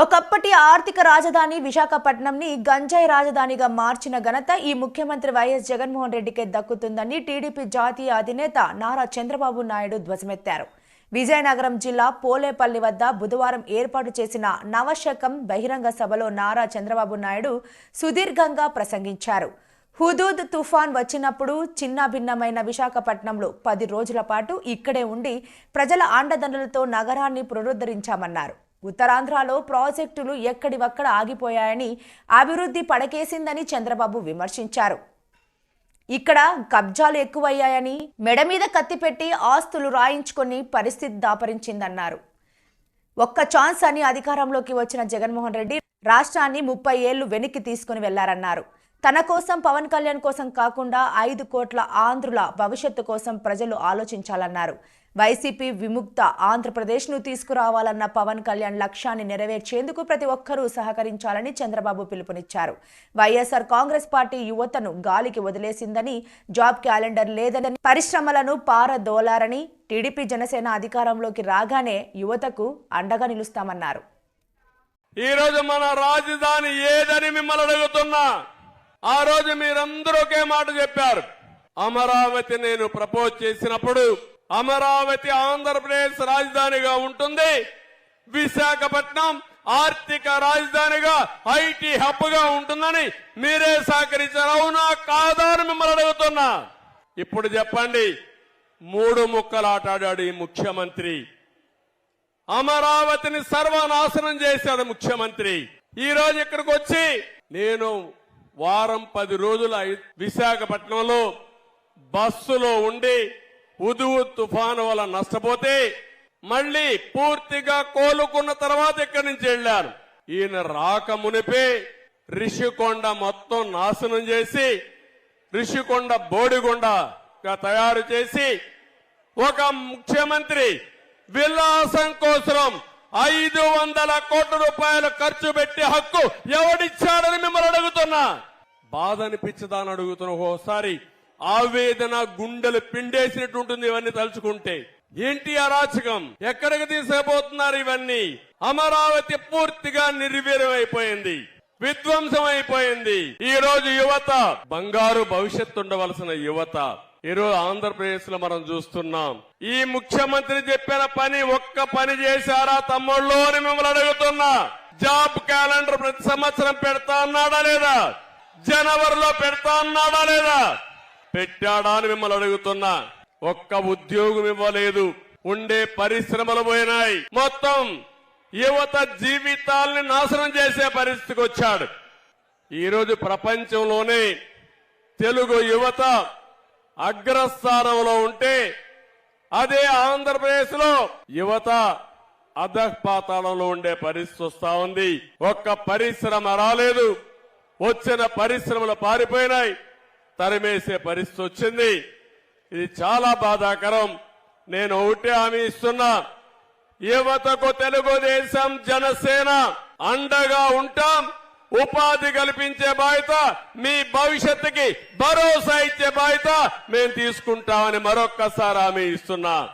ఒకప్పటి ఆర్థిక రాజధాని విశాఖపట్నంని గంజాయి రాజధానిగా మార్చిన ఘనత ఈ ముఖ్యమంత్రి వైఎస్ జగన్మోహన్ రెడ్డికే దక్కుతుందని టీడీపీ జాతీయ అధినేత నారా చంద్రబాబు నాయుడు ధ్వజమెత్తారు. విజయనగరం జిల్లా పోలేపల్లి వద్ద బుధవారం ఏర్పాటు చేసిన నవశకం బహిరంగ సభలో నారా చంద్రబాబు నాయుడు సుదీర్ఘంగా ప్రసంగించారు. హుదూద్ తుఫాన్ వచ్చినప్పుడు చిన్న భిన్నమైన విశాఖపట్నంలో పది రోజుల పాటు ఇక్కడే ఉండి ప్రజల అండదండలతో నగరాన్ని పునరుద్ధరించామన్నారు. ఉత్తరాంధ్రలో ప్రాజెక్టులు ఎక్కడివక్కడ ఆగిపోయాయని అభివృద్ధి పడకేసిందని చంద్రబాబు విమర్శించారు. ఇక్కడ కబ్జాలు ఎక్కువయ్యాయని మెడ మీద కత్తి పెట్టి ఆస్తులు రాయించుకొని పరిస్థితి దాపరించిందన్నారు. ఒక్క ఛాన్స్ అని అధికారంలోకి వచ్చిన జగన్మోహన్ రెడ్డి రాష్ట్రాన్ని ముప్పై ఏళ్ళు వెనక్కి తీసుకుని వెళ్ళారన్నారు. తన కోసం పవన్ కళ్యాణ్ కోసం కాకుండా ఐదు కోట్ల ఆంధ్రుల భవిష్యత్తు కోసం ప్రజలు ఆలోచించాలన్నారు. వైసీపీ విముక్త ఆంధ్రప్రదేశ్ను తీసుకురావాలన్న పవన్ కళ్యాణ్ లక్ష్యాన్ని నెరవేర్చేందుకు ప్రతి ఒక్కరూ సహకరించాలని చంద్రబాబు పిలుపునిచ్చారు. వైఎస్ఆర్ కాంగ్రెస్ పార్టీ యువతను గాలికి వదిలేసిందని జాబ్ క్యాలెండర్ లేదని పరిశ్రమలను పారదోలారని టీడీపీ జనసేన అధికారంలోకి రాగానే యువతకు అండగా నిలుస్తామన్నారు. ఈ రోజు మన రాజధాని ఏదని మిమ్మల్ని అడుగుతున్నా. ఆ రోజు మీరందరూ ఒకే మాట చెప్పారు. అమరావతి నేను ప్రపోజ్ చేసినప్పుడు అమరావతి ఆంధ్రప్రదేశ్ రాజధానిగా ఉంటుంది. విశాఖపట్నం ఆర్థిక రాజధానిగా ఐటీ హబ్గా ఉంటుందని మీరే సహకరించారు. అవునా కాదా అని మిమ్మల్ని అడుగుతున్నా. ఇప్పుడు చెప్పండి మూడు ముక్కలు ఆటాడాడు ఈ ముఖ్యమంత్రి. అమరావతిని సర్వనాశనం చేశాడు ముఖ్యమంత్రి. ఈ రోజు ఇక్కడికి వచ్చి నేను వారం పది రోజుల విశాఖపట్నంలో బస్సులో ఉండి ఉదువు తుఫాను వల్ల నష్టపోతే మళ్ళీ పూర్తిగా కోలుకున్న తర్వాత ఇక్కడి నుంచి వెళ్ళారు? ఈయన రాక మునిపే రిషికొండ మొత్తం నాశనం చేసి రిషికొండ బోడిగొండగా తయారు చేసి ఒక ముఖ్యమంత్రి విలాసం కోసం ఐదు వందల కోట్ల రూపాయలు ఖర్చు పెట్టే హక్కు ఎవడిచ్చాడని మిమ్మల్ని అడుగుతున్నా. బాధ అనిపించదాని అడుగుతున్నా. ఓసారి ఆవేదన గుండెలు పిండేసినట్టు ఉంటుంది ఇవన్నీ తలుచుకుంటే. ఏంటి అరాచకం ఎక్కడికి తీసుకుపోతున్నారు ఇవన్నీ? అమరావతి పూర్తిగా నిర్వీర్యమైపోయింది. విధ్వంసం అయిపోయింది ఈ రోజు యువత బంగారు భవిష్యత్తు ఉండవలసిన యువత ఈ రోజు ఆంధ్రప్రదేశ్లో మనం చూస్తున్నాం. ఈ ముఖ్యమంత్రి చెప్పిన పని ఒక్క పని చేశారా తమ్ముళ్ళు అని మిమ్మల్ని అడుగుతున్నా. జాబ్ క్యాలెండర్ ప్రతి సంవత్సరం పెడతా అన్నాడా లేదా? జనవరిలో పెడతా అన్నాడా లేదా? పెట్టాడా అని మిమ్మల్ని అడుగుతున్నా. ఒక్క ఉద్యోగం ఇవ్వలేదు. ఉండే పరిశ్రమలు పోయినాయి. మొత్తం యువత జీవితాల్ని నాశనం చేసే పరిస్థితికి వచ్చాడు. ఈరోజు ప్రపంచంలోనే తెలుగు యువత అగ్రస్థానంలో ఉంటే అదే ఆంధ్రప్రదేశ్లో యువత అధపాతాళంలో ఉండే పరిస్థితి వస్తా ఉంది. ఒక్క పరిశ్రమ రాలేదు. వచ్చిన పరిశ్రమలు పారిపోయినాయి. తరిమేసే పరిస్థితి వచ్చింది. ఇది చాలా బాధాకరం. నేను ఒకటే హామీ ఇస్తున్నా. యువతకు తెలుగుదేశం జనసేన అండగా ఉంటాం. ఉపాధి కల్పించే బాధ్యత మీ భవిష్యత్తుకి భరోసా ఇచ్చే బాధ్యత మేము తీసుకుంటామని మరొక్కసారి హామీ ఇస్తున్నా.